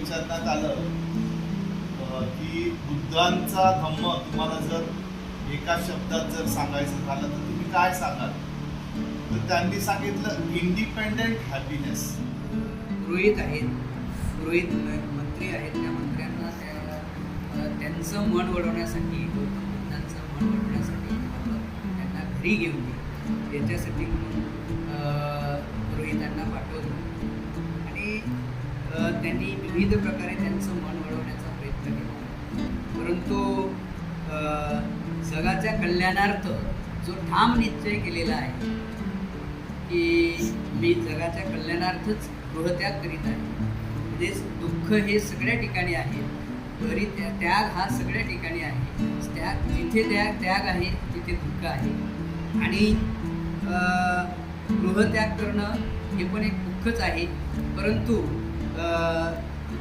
विचारण्यात आलं की बुद्धांचा धम्म तुम्हाला जर एका शब्दात जर सांगायचं झालं तर तुम्ही काय सांगाल? तर त्यांनी सांगितलं इंडिपेंडेंट हॅपीनेस पुरोहित आहेत पुरोहित मंत्री आहेत त्या मंत्र्यांना त्या त्यांचं मन वळवण्यासाठी गौतम बुद्धांचं मन वळवण्यासाठी त्यांना घरी घेऊन गेलो याच्यासाठी म्हणून त्यांनी विविध प्रकारे त्यांचं मन वळवण्याचा प्रयत्न केला. परंतु जगाच्या कल्याणार्थ जो ठाम निश्चय केलेला आहे की मी जगाच्या कल्याणार्थच गृहत्याग करीत आहे. म्हणजे दुःख हे सगळ्या ठिकाणी आहे तरी त्या त्याग हा सगळ्या ठिकाणी आहे. त्याग जिथे त्याग त्याग आहे तिथे दुःख आहे. आणि गृहत्याग करणं हे पण एक दुःखच आहे. परंतु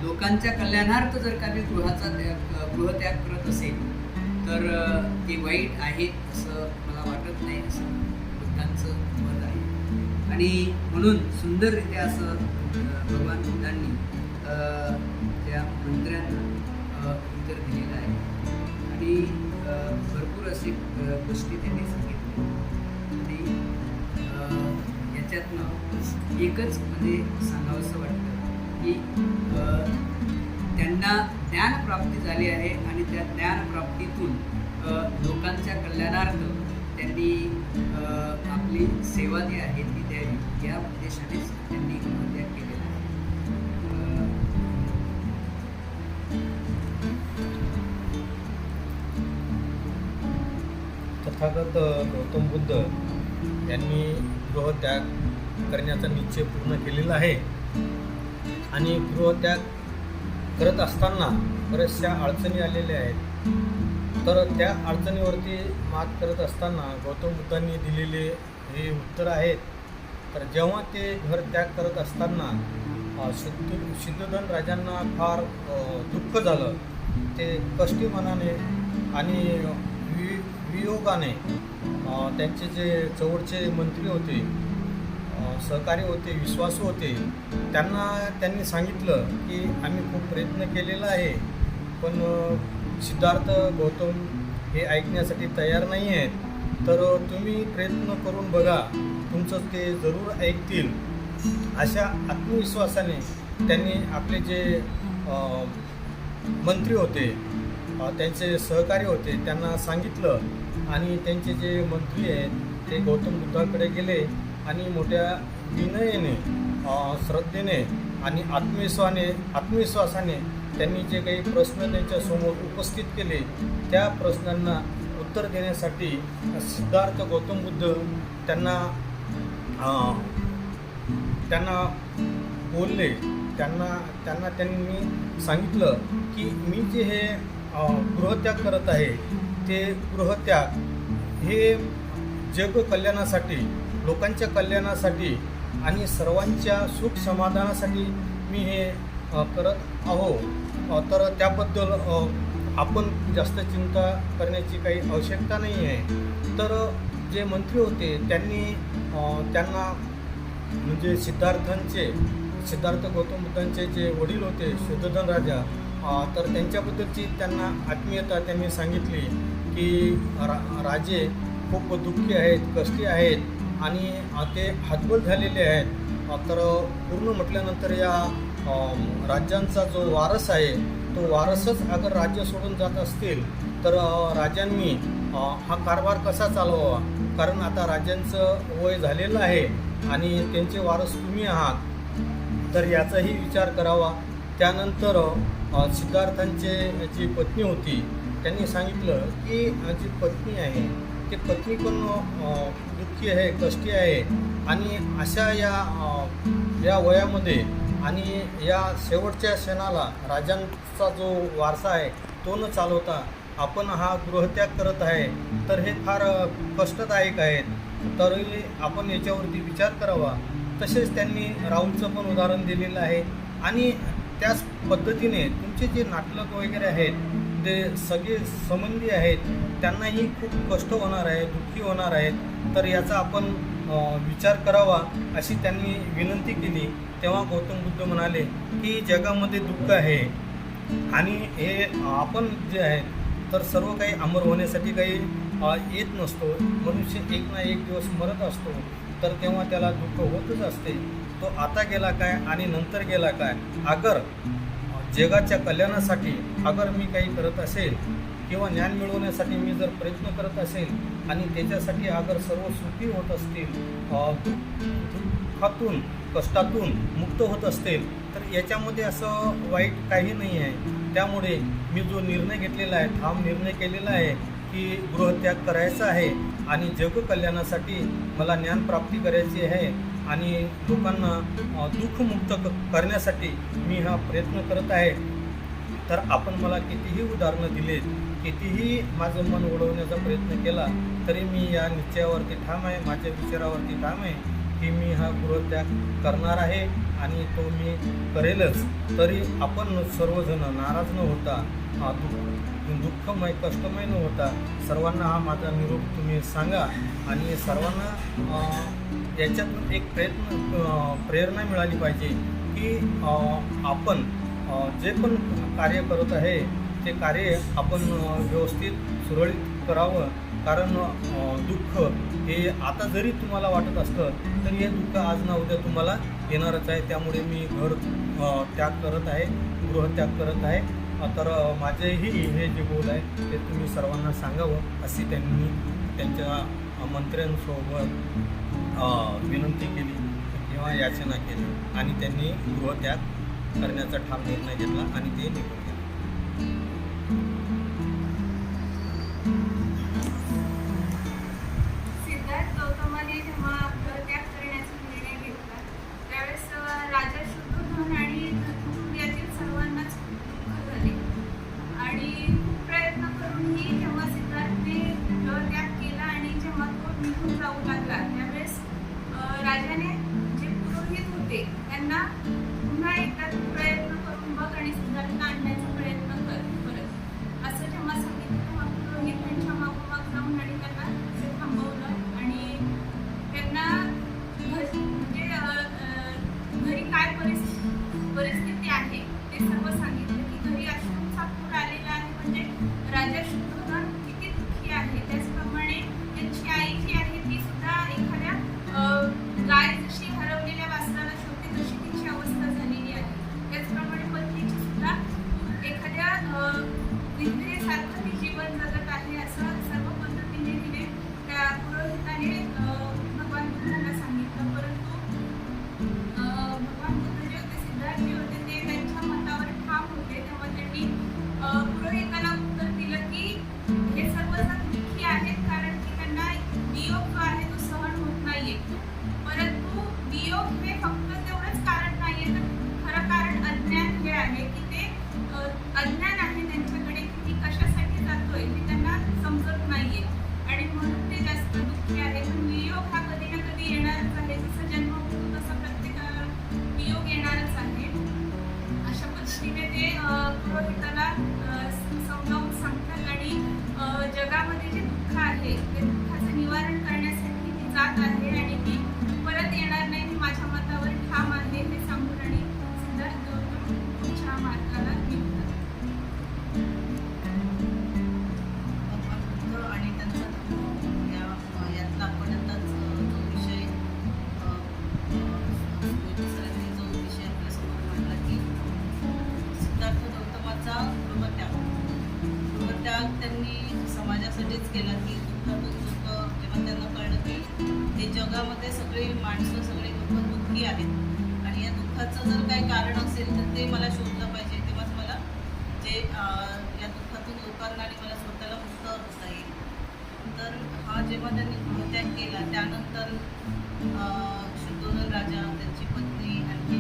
लोकांच्या कल्याणार्थ जर का मी गृहाचा त्याग गृहत्याग करत असेल तर ते वाईट आहे असं मला वाटत नाही असं बुद्धांचं मत आहे. आणि म्हणून सुंदररित्या असं भगवान बुद्धांनी त्या मंत्र्यांना उत्तर दिलेलं आहे. आणि भरपूर असे गोष्टी त्यांनी सांगितल्या आणि याच्यातनं एकच म्हणजे सांगावंसं वाटतं की त्यांना ज्ञानप्राप्ती झाली आहे आणि त्या ज्ञानप्राप्तीतून लोकांच्या कल्याणार्थ त्यांनी आपली सेवा जी आहे ती द्यावी. या उद्देशानेच त्यांनी त्याग केलेला आहे. तथागत गौतम बुद्ध यांनी गृहत्याग करण्याचा निश्चय पूर्ण केलेला आहे. आणि गृहत्याग करत असताना बऱ्याचशा अडचणी आलेल्या आहेत. तर त्या अडचणीवरती मात करत असताना गौतम बुद्धांनी दिलेले हे उत्तर आहेत. तर जेव्हा ते घर त्याग करत असताना सिद्ध सिद्धधन राजांना फार दुःख झालं. ते कष्टी मनाने आणि वि वियोगाने त्यांचे जे जवळचे मंत्री होते सहकारी होते विश्वासू होते. त्यांना त्यांनी सांगितलं की आम्ही खूप प्रयत्न केलेला आहे पण सिद्धार्थ गौतम हे ऐकण्यासाठी तयार नाही आहेत. तर तुम्ही प्रयत्न करून बघा तुमचं ते जरूर ऐकतील. अशा आत्मविश्वासाने त्यांनी आपले जे मंत्री होते त्यांचे सहकारी होते त्यांना सांगितलं. आणि त्यांचे जे मंत्री आहेत ते गौतम बुद्धाकडे गेले. आणि मोठ्या विनयेने श्रद्धेने आणि आत्मविश्वाने आत्मविश्वासाने त्यांनी जे काही प्रश्न त्यांच्यासमोर उपस्थित केले त्या प्रश्नांना उत्तर देण्यासाठी सिद्धार्थ गौतम बुद्ध त्यांना त्यांना बोलले. त्यांना त्यांना त्यांनी सांगितलं की मी जे हे गृहत्याग करत आहे ते गृहत्याग हे जग कल्याणासाठी लोकांच्या कल्याणासाठी आणि सर्वांच्या सुख समाधानासाठी मी हे करत आहो. तर त्याबद्दल आपण जास्त चिंता करण्याची काही आवश्यकता नाही आहे. तर जे मंत्री होते त्यांनी त्यांना म्हणजे सिद्धार्थांचे सिद्धार्थ गौतम बुद्धांचे जे वडील होते शुद्धधन राजा तर त्यांच्याबद्दलची त्यांना आत्मीयता त्यांनी सांगितली की रा राजे खूप दुःखी आहेत कष्टी आहेत. आणि ते हातबल झालेले आहेत. तर पूर्ण म्हटल्यानंतर या राज्यांचा जो वारस आहे तो वारसच अगर राज्य सोडून जात असतील तर राजांनी हा कारभार कसा चालवावा? कारण आता राजांचं वय झालेलं आहे आणि त्यांचे वारस तुम्ही आहात. तर याचाही विचार करावा. त्यानंतर सिद्धार्थांचे जी पत्नी होती त्यांनी सांगितलं की जी पत्नी आहे ती पत्नी पण दुःखी आहे कष्टी आहे. आणि अशा या या वयामध्ये आणि या शेवटच्या क्षणाला राजांचा जो वारसा आहे तो न चालवता आपण हा गृहत्याग करत आहे तर हे फार कष्टदायक आहेत तरी आपण याच्यावरती विचार करावा. तसेच त्यांनी राहुलचं पण उदाहरण दिलेलं आहे. आणि त्याच पद्धतीने तुमचे जे नाटलक वगैरे आहेत जे सगळे संबंधी आहेत त्यांनाही खूप कष्ट होणार आहे दुःखी होणार आहेत. तर याचा आपण विचार करावा अशी त्यांनी विनंती केली. तेव्हा गौतम बुद्ध म्हणाले की जगामध्ये दुःख आहे आणि हे आपण जे आहे तर सर्व काही अमर होण्यासाठी काही येत नसतो. मनुष्य एक ना एक दिवस मरत असतो. तर तेव्हा त्याला दुःख होतच असते. तो आता गेला काय आणि नंतर गेला काय? अगर जगाच्या कल्याणासाठी अगर मी काही करत असेल किंवा ज्ञान मिळवण्यासाठी मी जर प्रयत्न करत असेल आणि त्याच्यासाठी अगर सर्व सुखी होत असतील दुःखातून कष्टातून मुक्त होत असतील तर याच्यामध्ये असं वाईट काही नाही आहे. त्यामुळे मी जो निर्णय घेतलेला आहे ठाम निर्णय केलेला आहे की गृहत्याग करायचा आहे आणि जग कल्याणासाठी मला ज्ञानप्राप्ती करायची आहे. आणि लोकांना दुःखमुक्त क- करण्यासाठी मी हा प्रयत्न करत आहे. तर आपण मला कितीही उदाहरणं दिलेत कितीही माझं मन ओढवण्याचा प्रयत्न केला तरी मी या निश्चयावरती ठाम आहे माझ्या विचारावरती ठाम आहे की मी हा गृहत्याग करणार आहे आणि तो मी करेलच. तरी आपण सर्वजण नाराज न होता दुःखमय कष्टमय न होता सर्वांना हा माझा निरोप तुम्ही सांगा आणि सर्वांना याच्यातून एक प्रयत्न प्रेरणा मिळाली पाहिजे की आपण जे पण कार्य करत आहे ते कार्य आपण व्यवस्थित सुरळीत करावं. कारण दुःख हे आता जरी तुम्हाला वाटत असलं तरी हे दुःख आज ना उद्या तुम्हाला येणारच आहे. त्यामुळे मी घर त्याग करत आहे गृहत्याग करत आहे. तर माझेही हे जे बोल आहे ते तुम्ही सर्वांना सांगावं. अशी त्यांनी त्यांच्या मंत्र्यांसोबत विनंती केली. किंवा याचना केली. आणि त्यांनी गृहत्याग करण्याचा ठाम निर्णय घेतला आणि ते निघून सर्व सांगितलं. समाजासाठीच केला की दुःखातून दुःख जेव्हा त्यांना कळलं की हे जगामध्ये सगळे माणसं सगळे लोक दुःखी आहेत आणि या दुःखाचं जर काही कारण असेल तर ते मला शोधलं पाहिजे. तेव्हाच मला जे या दुःखातून लोकांना आणि मला स्वतःला मुक्त होता येईल. तर हा जेव्हा त्यांनी गृहत्याग केला त्यानंतर अं, शुद्धोधन राजा त्यांची पत्नी आणखी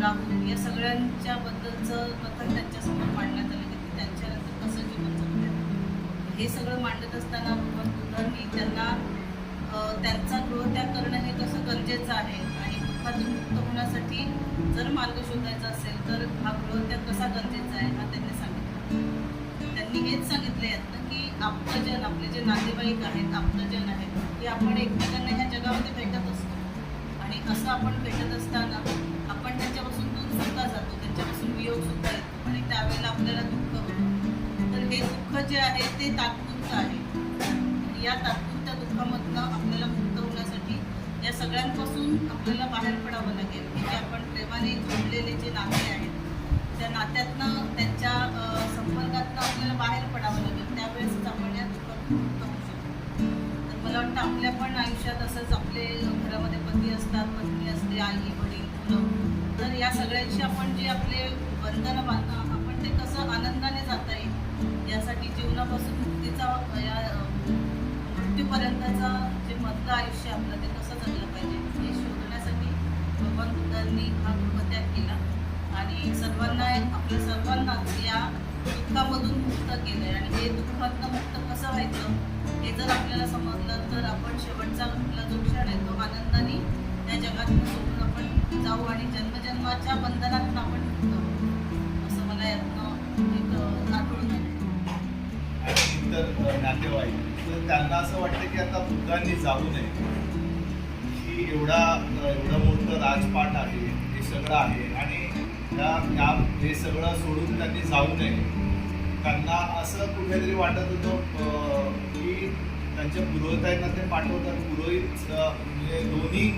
राहुल या सगळ्यांच्या बद्दलचं कथन त्यांच्यासमोर हे सगळं मांडत असताना भगवान बुद्धांनी त्यांना त्यांचा गृहत्याग करणं हे कसं गरजेचं आहे? आणि दुःखातून मुक्त होण्यासाठी जर मार्ग शोधायचा असेल तर हा गृहत्याग कसा गरजेचा आहे हा त्यांनी सांगितलं. त्यांनी हेच सांगितलं यातनं की आप्तजन आपले जे नातेवाईक आहेत आपलं जन आहेत ते आपण एकमेकांना ह्या जगामध्ये भेटत असतो. आणि असं आपण भेटत असताना आपण त्यांच्यापासून दूर सुद्धा जातो त्यांच्यापासून वियोग सुद्धा येतो. आणि त्यावेळेला आपल्याला दुःख हे दुःख जे आहे ते तात्पुरतं आहे. या तात्पुरत्या दुःखामधनं आपल्याला मुक्त होण्यासाठी या सगळ्यांपासून आपल्याला बाहेर पडावं लागेल. की जे आपण प्रेमाने जोडलेले जे नाते आहेत त्या नात्यातनं त्यांच्या संपर्कातनं आपल्याला बाहेर पडावं लागेल. त्यावेळेसच आपण या दुःखातून मुक्त होऊ शकतो. तर मला वाटतं आपल्या पण आयुष्यात असंच आपले घरामध्ये पती असतात पत्नी असते आई वडील मुलं. तर या सगळ्यांशी आपण जे आपले बंधनं बांधतो आपण ते कसं यासाठी मुक्तीचा या मृत्यूपर्यंतचा जे मधलं आयुष्य आपलं ते कसं जगलं पाहिजे हे शोधण्यासाठी भगवान बुद्धांनी हा गृहत्याग केला. आणि सर्वांना आपल्या सर्वांनाच या दुःखामधून मुक्त केलं आहे. आणि हे दुःखातनं मुक्त कसं व्हायचं हे जर आपल्याला समजलं तर आपण शेवटचा आपला जो क्षण आहे तो आनंदाने त्या जगातून सोडून आपण जाऊ आणि जन्मजन्माच्या बंधनातून आपण इतर नातेवाईक. तर त्यांना असं वाटतं की आता बुद्धांनी जाऊ नये. की एवढा एवढं मोठं राजपाट आहे हे सगळं आहे आणि त्या हे सगळं सोडून त्यांनी जाऊ नये. त्यांना असं कुठेतरी वाटत होतं की त्यांच्या पुरोहितांना ते पाठवतात. पुरोहित म्हणजे दोन्ही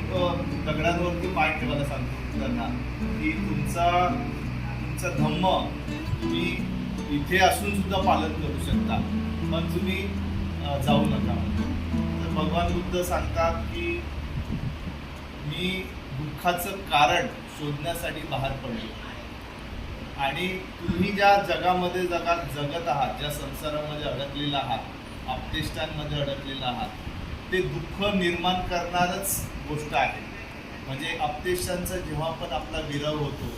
दगडांवरती पाय ठेवायला सांगतो त्यांना की तुमचा तुमचा धम्म तुम्ही इथे असून सुद्धा पालन करू शकता. पण तुम्ही जाऊ नका. तर भगवान बुद्ध सांगतात की मी दुःखाचं कारण शोधण्यासाठी बाहेर पडलो. आणि तुम्ही ज्या जगामध्ये जगात जगत आहात ज्या संसारामध्ये अडकलेला आहात आपतेष्टांमध्ये अडकलेला आहात ते दुःख निर्माण करणारच गोष्ट आहे. म्हणजे अपतेष्टांचा जेव्हा पण आपला विरह होतो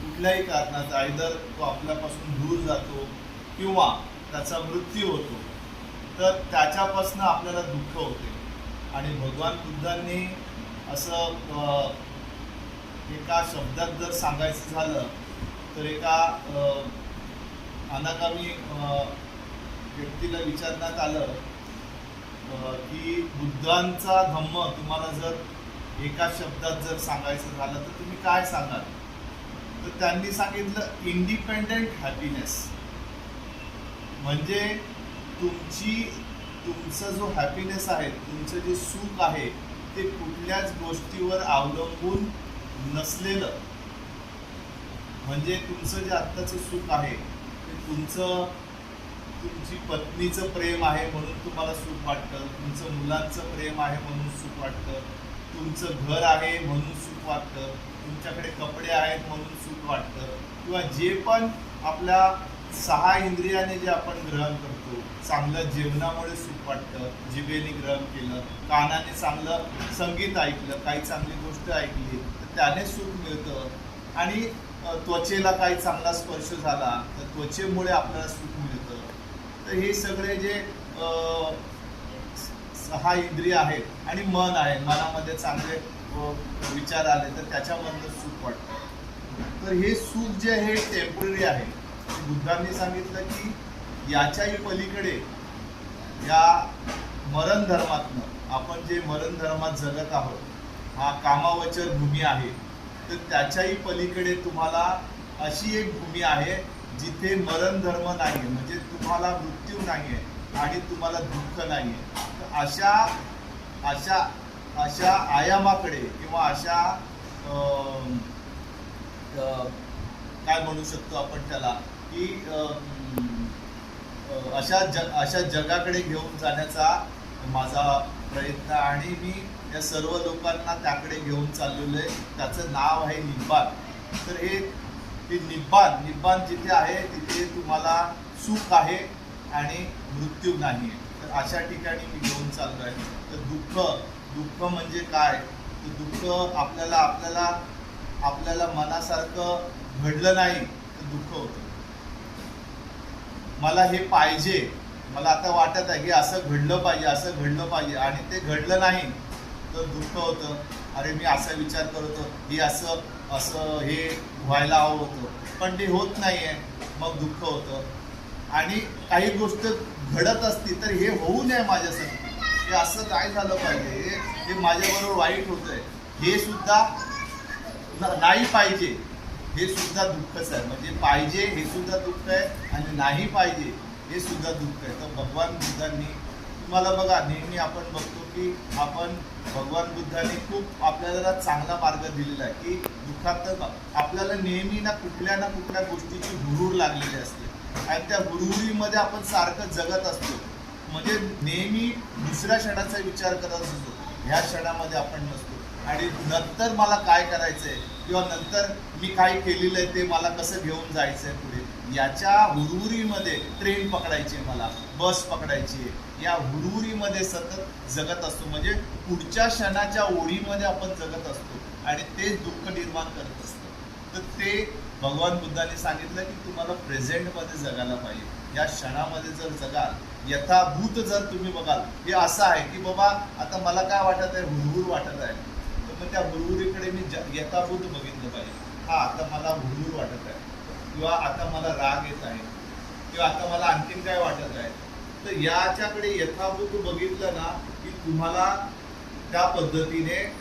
कुठल्याही कारणाचा आयदर तो आपल्यापासून दूर जातो किंवा त्याचा मृत्यू होतो. तर त्याच्यापासून आपल्याला दुःख होते. आणि भगवान बुद्धांनी असं एका शब्दात जर सांगायचं झालं तर एका अनागामी व्यक्तीला विचारण्यात आलं की बुद्धांचा धम्म तुम्हाला जर एका शब्दात जर सांगायचं झालं तर तुम्ही काय सांगाल? तर त्यांनी सांगितलं इंडिपेंडेंट हॅपीनेस म्हणजे तुमची तुमचा जो हॅपीनेस आहे तुमचं जे सुख आहे ते कुठल्याच गोष्टीवर अवलंबून नसलेलं. म्हणजे तुमचं जे आत्ताचं सुख आहे ते तुमचं तुमची पत्नीचं प्रेम आहे म्हणून तुम्हाला सुख वाटतं तुमचं मुलांचं प्रेम आहे म्हणून सुख वाटतं तुमचं घर आहे म्हणून सुख वाटतं तुमच्याकडे कपडे आहेत म्हणून सुख वाटतं किंवा जे पण आपल्या सहा इंद्रियाने जे आपण ग्रहण करतो चांगलं जेवणामुळे सुख वाटतं जिभेने ग्रहण केलं कानाने चांगलं संगीत ऐकलं काही चांगली गोष्ट ऐकली तर त्याने सुख मिळतं. आणि त्वचेला काही चांगला स्पर्श झाला तर त्वचेमुळे आपल्याला सुख मिळतं. तर हे सगळे जे सहा इंद्रिय आहेत आणि मन आहे मनामध्ये चांगले विचार आले तर त्याच्यामधनं सुख वाटतं. तर हे सुख जे आहे टेंपररी आहे. बुद्धांनी सांगितलं की याच्याही पलीकडे या मरण धर्मातनं आपण जे मरण धर्मात जगत आहोत हा कामावचर भूमी आहे तर त्याच्याही पलीकडे तुम्हाला अशी एक भूमी आहे जिथे मरण धर्म नाही आहे म्हणजे तुम्हाला मृत्यू नाही आहे आणि तुम्हाला दुःख नाही आहे तर अशा अशा अशा आयामाकडे किंवा अशा अं, काय म्हणू शकतो आपण त्याला? की अशा जग अशा जगाकडे घेऊन जाण्याचा माझा प्रयत्न आणि मी या सर्व लोकांना त्याकडे घेऊन चाललेलो आहे. त्याचं नाव आहे निब्बान. तर हे ते निब्बान निब्बान जिथे आहे तिथे तुम्हाला सुख आहे आणि मृत्यू नाही आहे. तर अशा ठिकाणी मी घेऊन चाललो आहे तर दुःख दुःख म्हणजे काय? तर दुःख आपल्याला आपल्याला आपल्याला मनासारखं घडलं नाही तर दुःख होतं. मला हे पाहिजे मला आता वाटत आहे की असं घडलं पाहिजे असं घडलं पाहिजे. आणि ते घडलं नाही तर दुःख होतं. अरे मी असा विचार करतो हे असं असं हे व्हायला हवं होतं. पण ते होत नाही आहे मग दुःख होतं. आणि काही गोष्ट घडत असती तर हे होऊ नये माझ्यासाठी. हे असं काय झालं पाहिजे? हे- माझ्याबरोबर वाईट होतंय. हे सुद्धा न- नाही पाहिजे. हे सुद्धा दुःखच आहे. म्हणजे पाहिजे हे सुद्धा दुःख आहे आणि नाही पाहिजे हे सुद्धा दुःख आहे. तर भगवान बुद्धांनी तुम्हाला बघा नेहमी आपण बघतो की आपण भगवान बुद्धांनी खूप आपल्याला चांगला मार्ग दिलेला आहे की दुःखात तर आपल्याला नेहमी ना कुठल्या ना कुठल्या गोष्टीची हुरूर लागलेली असते. आणि त्या हुरहुरीमध्ये आपण सारखं जगत असतो. म्हणजे नेहमी दुसऱ्या क्षणाचा विचार करत असतो. ह्या क्षणामध्ये आपण नसतो. आणि नंतर मला काय करायचं आहे किंवा नंतर मी काय केलेलं आहे ते मला कसं घेऊन जायचंय पुढे? याच्या हुरहुरीमध्ये ट्रेन पकडायची आहे मला बस पकडायची आहे. या हुरहुरीमध्ये सतत जगत असतो. म्हणजे पुढच्या क्षणाच्या ओढीमध्ये आपण जगत असतो आणि तेच दुःख निर्माण करत असतं. तर ते भगवान बुद्धाने सांगितलं की तुम्हाला प्रेझेंटमध्ये जगायला पाहिजे. या क्षणामध्ये जर जगाल यथाभूत जर तुम्ही बघाल हे असं आहे की बाबा आता मला काय वाटत आहे? हुरहुर वाटत आहे. मग त्या हुरहुरीकडे मी ज- यथाभूत बघितलं पाहिजे. हा आता मला हुरहुर वाटत आहे. किंवा आता मला राग येत आहे. किंवा आता मला आणखीन काय वाटत आहे. तर याच्याकडे यथाभूत बघितलं ना की तुम्हाला त्या पद्धतीने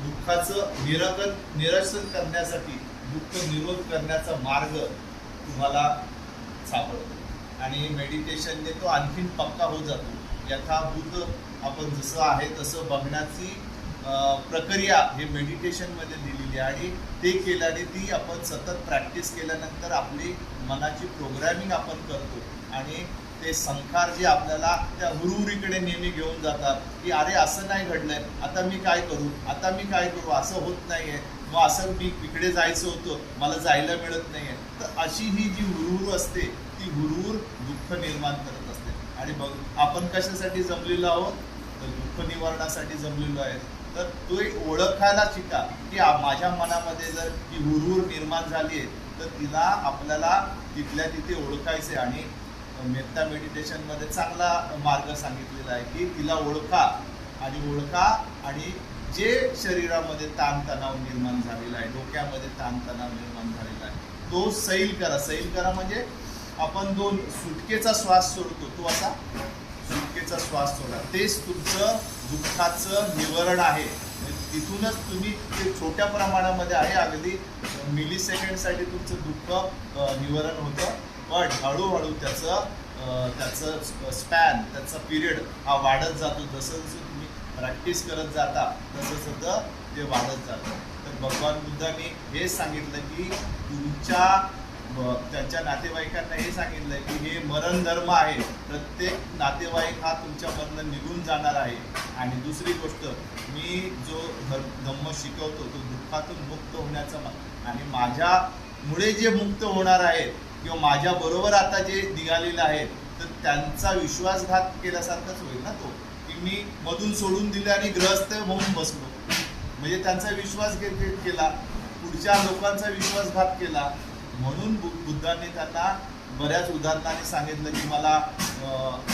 दुःखाचं निरकन निरसन करण्यासाठी दुःख निरोध करण्याचा मार्ग तुम्हाला सापडतो. आणि मेडिटेशनने तो आणखीन पक्का होत जातो. यथाभूत आपण जसं आहे तसं बघण्याची प्रक्रिया हे मेडिटेशनमध्ये दिलेली आहे. आणि ते केल्याने ती आपण सतत प्रॅक्टिस केल्यानंतर आपली मनाची प्रोग्रॅमिंग आपण करतो. आणि ते संखार जे आपल्याला त्या हुरहुरीकडे नेहमी घेऊन जातात की अरे असं नाही घडलंय. आता मी काय करू? आता मी काय करू? असं होत नाहीये. मग असं मी इकडे जायचं होतं. मला जायला मिळत नाहीये. तर अशी ही जी हुरहुर असते ती हुरहुर दुःख निर्माण करत असते. आणि बघ आपण कशासाठी जमलेलो आहोत? तर दुःख निवारणासाठी जमलेलो आहे. तर तो एक ओळखायला शिका की माझ्या मनामध्ये जर ती हुरहुर निर्माण झाली आहे तर तिला आपल्याला तिथल्या तिथे ओळखायचे आणि मेहता मेडिटेशनमध्ये चांगला मार्ग सांगितलेला आहे की तिला ओळखा आणि ओळखा आणि जे शरीरामध्ये ताणतणाव निर्माण झालेला आहे डोक्यामध्ये ताणतणाव निर्माण झालेला आहे तो सैल करा. सैल करा म्हणजे आपण दोन सुटकेचा श्वास सोडतो. तो असा सुटकेचा श्वास सोडा. तेच तुमचं दुःखाचं निवरण आहे. म्हणजे तिथूनच तुम्ही ते छोट्या प्रमाणामध्ये आहे अगदी मिली सेकंडसाठी तुमचं दुःख निवारण होतं. पण हळूहळू त्याचं त्याचं स्पॅन त्याचा पिरियड हा वाढत जातो. जसं जसं तुम्ही प्रॅक्टिस करत जाता तसं तसं ते वाढत जातं. तर भगवान बुद्धांनी हे सांगितलं की तुमच्या त्यांच्या नातेवाईकांना हे सांगितलंय की हे मरण धर्म आहे. प्रत्येक नातेवाईक हा तुमच्यामधनं निघून जाणार आहे. आणि दुसरी गोष्ट मी जो धर- धम्म शिकवतो तो दुःखातून मुक्त होण्याचा मा- आणि माझ्यामुळे जे मुक्त होणार आहेत किंवा माझ्याबरोबर आता जे निघालेले आहेत तर त्यांचा विश्वासघात केल्यासारखाच होईल ना तो? की मी मधून सोडून दिले आणि ग्रस्त होऊन बसलो. म्हणजे त्यांचा विश्वास घेत केला पुढच्या लोकांचा विश्वासघात केला म्हणून बु- त्यांना बऱ्याच उदाहरणाने सांगितलं की मला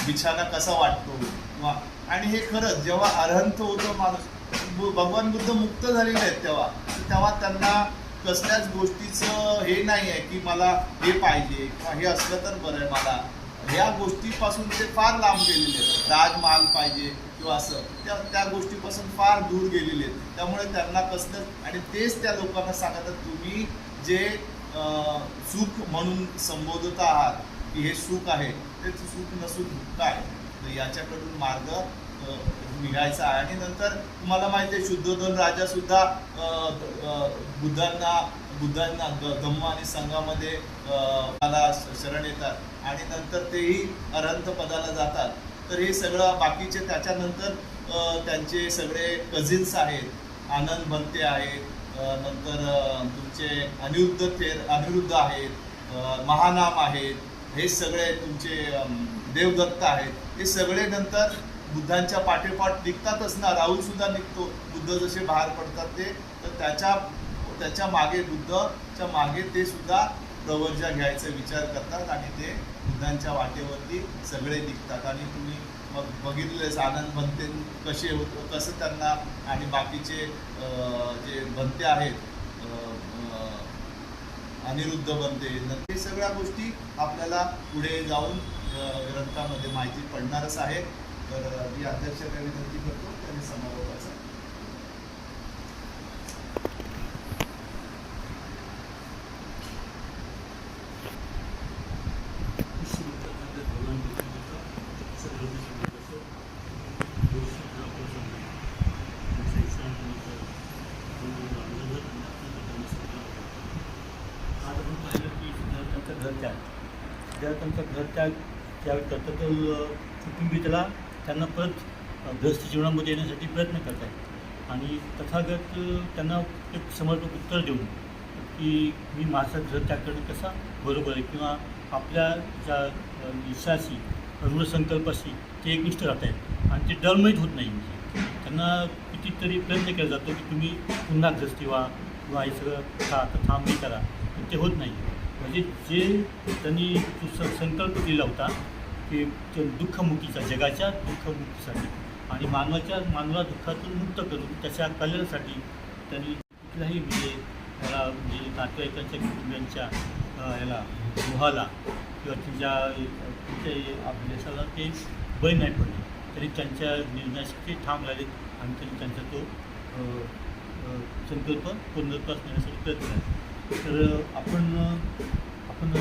बिछाना कसा वाटतो? किंवा आणि हे खरंच जेव्हा अरहंत होतो माणूस बु- भगवान बुद्ध मुक्त झालेले आहेत तेव्हा. तेव्हा त्यांना कसल्याच गोष्टीचं हे नाही आहे की मला हे पाहिजे किंवा हे असलं तर बरं आहे मला. ह्या गोष्टीपासून ते फार लांब गेलेले आहेत. राजमाल पाहिजे किंवा असं. त्या त्या गोष्टीपासून फार दूर गेलेले आहेत. त्यामुळे त्यांना कसलं आणि तेच त्या लोकांना सांगतात तुम्ही जे सुख म्हणून संबोधत आहात की हे सुख आहे ते सुख नसून दुःख आहे तर याच्याकडून मार्ग निघायचा आहे. आणि नंतर तुम्हाला माहिती आहे शुद्धोधन राजा सुद्धा बुद्धांना बुद्धांना धम्म आणि संघामध्ये मला श- शरण येतात. आणि नंतर तेही अरंत पदाला जातात. तर हे सगळं बाकीचे त्याच्यानंतर त्यांचे सगळे कझिन्स आहेत. आनंद भंते आहेत. नंतर तुमचे अनिरुद्ध फेर अनिरुद्ध आहेत महानाम आहेत हे सगळे तुमचे देवदत्त आहेत हे सगळे नंतर बुद्धांच्या पाठोपाठ निघतातच ना. राहुल सुद्धा निघतो. बुद्ध जसे बाहेर पडतात ते तर त्याच्या त्याच्यामागे बुद्धच्या मागे ते सुद्धा प्रवर्जा घ्यायचा विचार करतात आणि ते बुद्धांच्या वाटेवरती सगळे निघतात. आणि तुम्ही मग बघितलेच आनंद बनते कसे होत कसं त्यांना आणि बाकीचे जे बनते आहेत अनिरुद्ध बनते हे सगळ्या गोष्टी आपल्याला पुढे जाऊन ग्रंथामध्ये माहिती पडणारच आहे. तर मी अध्यक्ष विनंती करतो त्यांनी समारोपाचा आज आपण पाहिलं की त्यांचा घरत्याग जेव्हा त्यांचा घरत्याग ज्यावेळी तर त्याला त्यांना परत ग्रस्त जीवनामध्ये येण्यासाठी प्रयत्न करत आहेत आणि तथागत त्यांना एक समर्पक उत्तर देऊन की मी माझा घरत्याग करणं कसा बरोबर आहे? किंवा आपल्या ज्या अ, इच्छाशी ते एकनिष्ठ राहत आहेत आणि ते डळमळीत होत नाही. म्हणजे त्यांना कितीतरी प्रयत्न केला जातो की तुम्ही पुन्हा ग्रस्ती व्हा किंवा हे सगळं का आता थांब नाही करा. पण ते होत नाही. म्हणजे जे त्यांनी जो संकल्प दिला होता हे ते दुःखमुक्तीचा जगाच्या दुःखमुक्तीसाठी आणि मानवाच्या मानवाला दुःखातून मुक्त करून त्याच्या कल्याणासाठी त्यांनी कुठल्याही म्हणजे याला म्हणजे नातेवाईकांच्या कुटुंबियांच्या याला गुहाला किंवा तिच्या कुठल्याही आपल्या देशाला ते बळी नाही पडले. तरी त्यांच्या निर्णयासाठी ठाम राहिले आणि त्यांनी त्यांचा तो संकल्प पूर्णत्वास नेण्यासाठी प्रयत्न केला. तर आपण आपण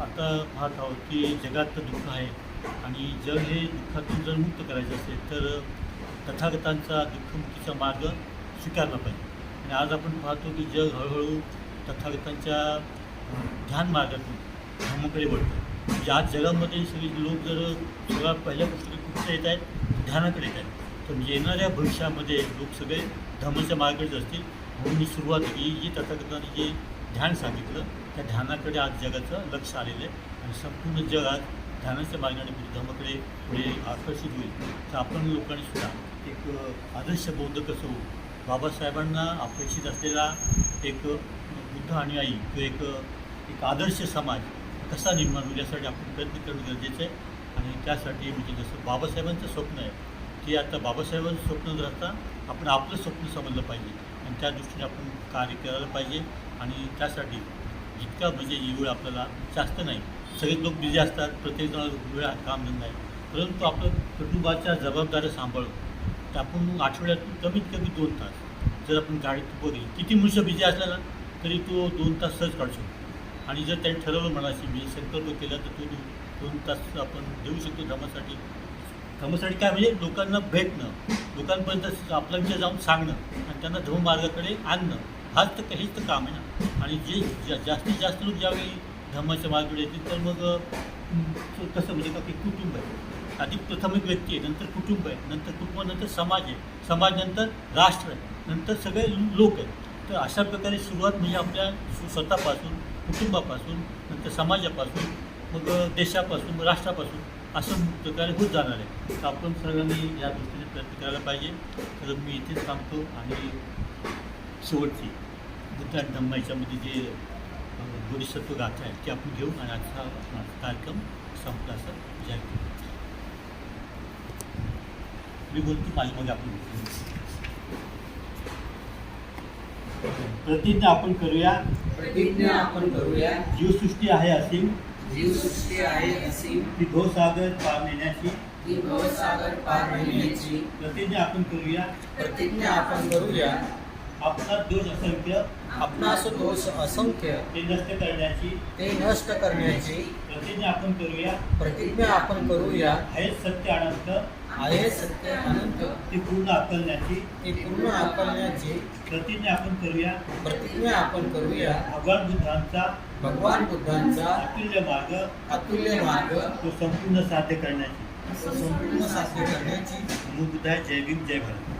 आता पाहत आहोत की जगात तर दुःख आहे. आणि जग हे दुःखातून जर मुक्त करायचं असेल तर तथागतांचा दुःखमुक्तीचा मार्ग स्वीकारला पाहिजे. आणि आज आपण पाहतो की जग हळूहळू तथागतांच्या ध्यान मार्गातून धर्माकडे वळतं म्हणजे आज जगामध्ये सगळे लोक जर सगळ्या पहिल्या गोष्टीकडे कुठच्या येत आहेत? ध्यानाकडे येत आहेत. तर येणाऱ्या भविष्यामध्ये लोक सगळे धर्माच्या मार्गाकडे असतील. म्हणून मी सुरुवात ही जी तथागतांनी जे ध्यान सांगितलं त्या ध्यानाकडे आज जगाचं लक्ष आलेलं आहे. आणि संपूर्ण जगात आज ध्यानाच्या मार्गाने बुद्धाकडे पुढे आकर्षित होईल. तर आपण लोकांनी सुद्धा एक आदर्श बौद्ध कसं होऊ? बाबासाहेबांना अपेक्षित असलेला एक बुद्ध बुद्ध अनुयायी किंवा एक एक आदर्श समाज कसा निर्माण होईल यासाठी आपण प्रयत्न करणं गरजेचं आहे. आणि त्यासाठी म्हणजे जसं बाबासाहेबांचं स्वप्न आहे ते आता बाबासाहेबांचं स्वप्न जर असता आपण आपलं स्वप्न समजलं पाहिजे आणि त्या दृष्टीने आपण कार्य करायला पाहिजे. आणि त्यासाठी जितका म्हणजे वेळ आपल्याला जास्त नाही सगळे लोक बिझी असतात प्रत्येक जण वेळ कामधंदा आहे. परंतु आपलं कुटुंबाच्या जबाबदाऱ्या सांभाळून तर आपण आठवड्यातून कमीत कमी दोन तास जर आपण गाडीत बघितली किती मनुष्य बिझी असला ना तरी तो दोन तास सहज काढू शकतो. आणि जर त्यांनी ठरवलं म्हणाशी मी म्हणजे संकल्प केला तर तो दोन तास आपण देऊ शकतो धर्मासाठी धर्मासाठी काय म्हणजे लोकांना भेटणं लोकांपर्यंत आपला विषय जाऊन सांगणं आणि त्यांना धर्ममार्गाकडे आणणं हाच तर हेच तर काम आहे ना. आणि जे जा- जास्तीत जास्त लोक ज्यावेळी धर्माच्या मार्गाकडे येतील तर मग कसं म्हणजे का की कुटुंब आहे. आधी प्रथम एक व्यक्ती आहे नंतर कुटुंब आहे नंतर कुटुंबानंतर समाज आहे. समाज नंतर राष्ट्र आहे नंतर सगळे लोक आहेत. तर अशा प्रकारे सुरुवात म्हणजे आपल्या स्वतःपासून कुटुंबापासून नंतर समाजापासून मग देशापासून मग राष्ट्रापासून असं प्रकारे होत जाणार आहे. तर आपण सर्वांनी या दृष्टीने प्रयत्न करायला पाहिजे. तर मी इथेच थांबतो आणि शेवटची बुद्ध आणि याच्यामध्ये जे बोधिसत्व गाथा आहे ती आपण घेऊ आणि आजचा कार्यक्रम संपला असं करू मी बोलतो माझ्या मग आपण. प्रतिज्ञा आपण करूया. प्रतिज्ञा आपण करूया. जीवसृष्टी आहे असीम. जीवसृष्टी आहे असीम. ती भवसागर पार नेण्याची. ती भवसागर पार नेण्याची. प्रतिज्ञा आपण करूया. प्रतिज्ञा आपण करूया. आपला दोष असंख्य आपणास दोष असंख्य ते नष्ट करण्याची ते नष्ट करण्याची प्रतिज्ञा आपण करूया. प्रतिज्ञा आपण करूया. आहे सत्य अनंत. आहे सत्य अनंत. ती पूर्ण आकलण्याची ती पूर्ण आकलण्याची प्रतिज्ञा आपण करूया. प्रतिज्ञा आपण करूया. भगवान बुद्धांचा भगवान बुद्धांचा अतुल्य मार्ग अतुल्य मार्ग तो संपूर्ण साध्य करण्याची. संपूर्ण साध्य करण्याची. बुद्धाय जय भीम जय भारत.